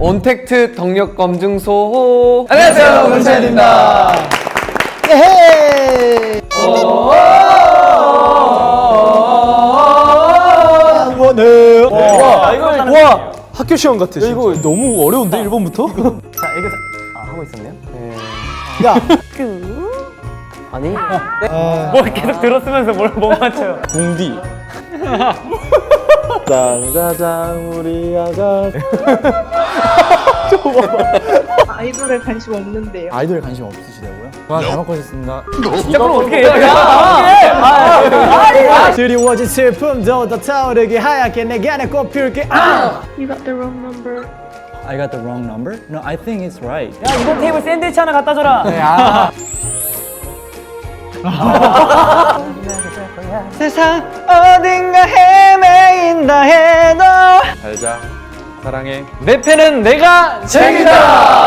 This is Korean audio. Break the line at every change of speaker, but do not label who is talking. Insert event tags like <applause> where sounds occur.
온택트 덕력 검증소 안녕하세요
문찬입니다.
예헤이! 원해.
와, 이거
와, 학교 시험 같아. 이거 너무 어려운데 1번부터?
자 이거 아 하고 있었네요 네.
야,
아니
뭘 계속 들었으면서 뭘 못 맞춰요.
공디. <laughs> 짠짜잔 우리 아가. <laughs>
아이돌에 관심 없는데요.
아이돌에 관심 없으시다고요? 와, 잘 먹고 오셨습니다.
진짜 그럼 어떻게 해요?
드리워진 슬픔도 더 타오르게 하얗게 내게 안에 꽃 피울게. 아!
You got the wrong number.
I got the wrong number? No, I think it's right.
야, 이번 테이블 샌드위치 하나 갖다 줘라. <laughs> <laughs>
세상 어딘가 헤 매인다 해도
잘자 사랑해
내 팬은 내가 책이다.